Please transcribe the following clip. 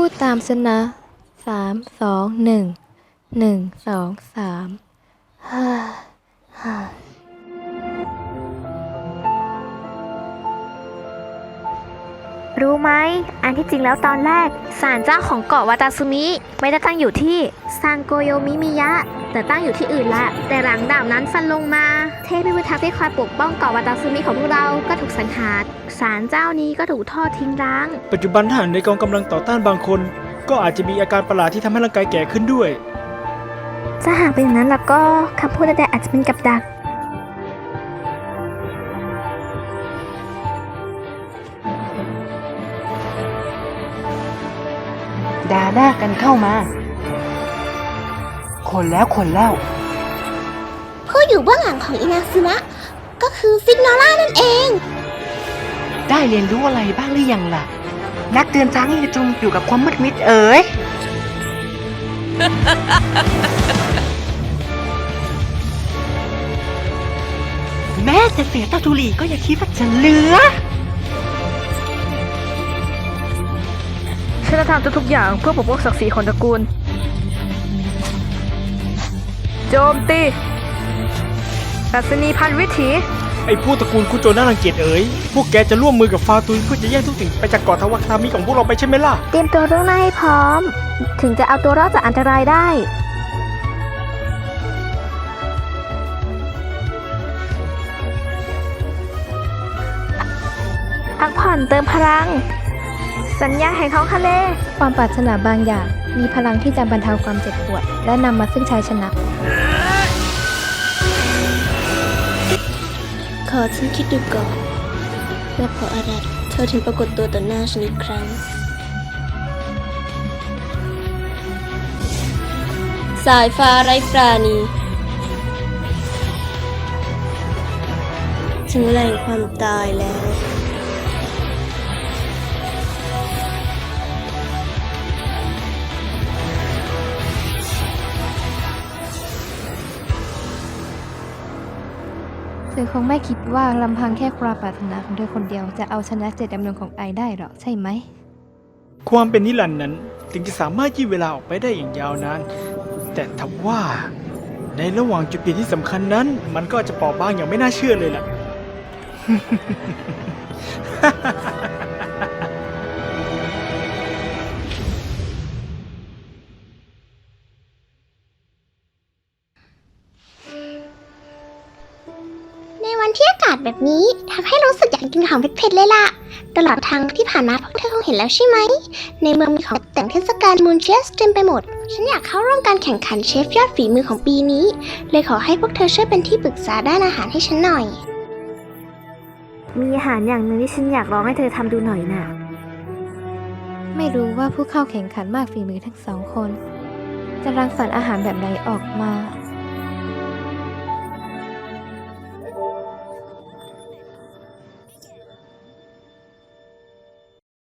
พูดตามฉันนะสามสองหนึ่งหนึ่งสองสามฮ่าฮ่า รู้ไหม อันที่จริงแล้วตอนแรกศาลเจ้าของเกาะวาตาซุมิ ไม่ได้ตั้งอยู่ที่ซังโกโยมิมิยะ แต่ตั้งอยู่ที่อื่นละ แต่หลังดาบนั้นฟันลงมา เทพพิทักษ์ที่คอยปกป้องเกาะวาตาซุมิของพวกเราก็ถูกสังหารศาลเจ้านี้ก็ถูกทอดทิ้งร้าง ปัจจุบันทหารในกองกำลังต่อต้านบางคน ก็อาจจะมีอาการประหลาดที่ทำให้ร่างกายแก่ขึ้นด้วย ถ้าหากเป็นอย่างนั้นแล้วก็คำพูดใดๆอาจจะเป็นกับดัก ด่าหน้ากันเข้ามา คนแล้วคนแล้วผู้อยู่เบื้องหลังของอินาซึมะ ก็คือฟิกนอร่านั่นเอง ได้เรียนรู้อะไรบ้างหรือยังล่ะ นักเตือนช้างที่จมอยู่กับความมืดมิดเอ๋ย แม้จะเสียเต้าทุลีก็อย่าคิดว่าจะเหลือ จะทำทุกๆอย่างเพื่อปกป้องศักดิ์ศรีของตระกูล โจมตีอัศนีพันวิถี ไอ้พวกตระกูลคุโจน่ารังเกียจเอ๋ย พวกแกจะร่วมมือกับฟาตุยเพื่อจะแย่งทุกสิ่งไปจากเกาะทวคามิของพวกเราไปใช่ไหมล่ะ เตรียมตัวล่วงหน้าให้พร้อม ถึงจะเอาตัวรอดจากอันตรายได้ พักผ่อนเติมพลัง สัญญาแห่งท้องทะเล ความปรารถนาบางอย่าง มีพลังที่จะบรรเทาความเจ็บปวด และนำมาซึ่งชัยชนะ ขอฉันคิดดูก่อนว่าเพราะอะไรเธอถึงปรากฏตัวต่อหน้าฉันอีกครั้ง สายฟ้าไร้ปราณีถึงแหล่งความตายแล้ว ธอคงไม่คิดว่าลำพังแค่ความปรารถนาของเธอคนเดียวจะเอาชนะเจตจำนงของไอได้หรอกใช่ไหม ความเป็นนิรันดร์นั้นถึงจะสามารถยืดเวลาออกไปได้อย่างยาวนาน แต่ทว่า ในระหว่างจุดเปลี่ยนที่สำคัญนั้น มันก็จจะเปราะบางอย่างไม่น่าเชื่อเลยล่ะากาศแบบนี้ทำให้รู้สึกอยากกินของเผ็ดๆเลยล่ะ ตลอดทางที่ผ่านมาพวกเธอคงเห็นแล้วใช่ไหม ในเมืองมีของแต่งเทศกาลมูนเชสเต็มไปหมด ฉันอยากเข้าร่วมการแข่งขันเชฟยอดฝีมือของปีนี้ เลยขอให้พวกเธอช่วยเป็นที่ปรึกษาด้านอาหารให้ฉันหน่อย มีอาหารอย่างหนึ่งที่ฉันอยากลองให้เธอทำดูหน่อยน่ะไม่รู้ว่าผู้เข้าแข่งขันมากฝีมือทั้งสองคน จะรังสรรค์อาหารแบบไหนออกมา